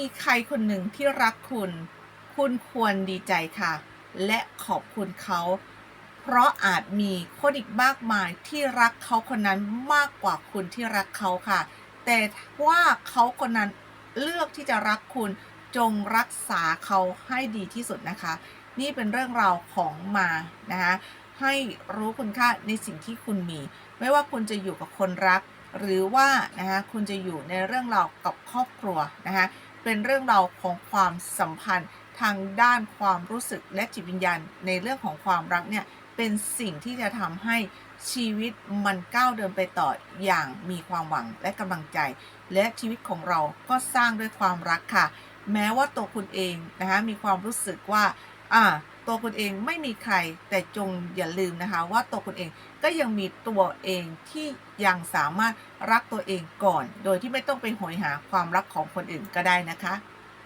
มีใครคนหนึ่งที่รักคุณ คุณควรดีใจค่ะ และขอบคุณเขา เพราะอาจมีคนอีกมากมายที่รักเขาคนนั้นมากกว่าคุณที่รักเขาค่ะ แต่ว่าเขาคนนั้นเลือกที่จะรักคุณจงรักษาเขาให้ดีที่สุดนะคะ นี่เป็นเรื่องราวของมานะคะให้รู้คุณค่าในสิ่งที่คุณมี ไม่ว่าคุณจะอยู่กับคนรัก หรือว่านะคะคุณจะอยู่ในเรื่องราวกับครอบครัวนะคะ เป็นเรื่องราวของความสัมพันธ์ทางด้านความรู้สึกและจิตวิญญาณ ในเรื่องของความรักเนี่ยเป็นสิ่งที่จะทำให้ชีวิตมันก้าวเดินไปต่ออย่างมีความหวังและกำลังใจ และชีวิตของเราก็สร้างด้วยความรักค่ะ แม้ว่าตัวคุณเองนะคะมีความรู้สึกว่า อ่าตัวคุณเองไม่มีใครแต่จงอย่าลืมนะคะ ว่าตัวคุณเองก็ยังมีตัวเองที่ยังสามารถรักตัวเองก่อน โดยที่ไม่ต้องไปหอยหาความรักของคนอื่นก็ได้นะคะ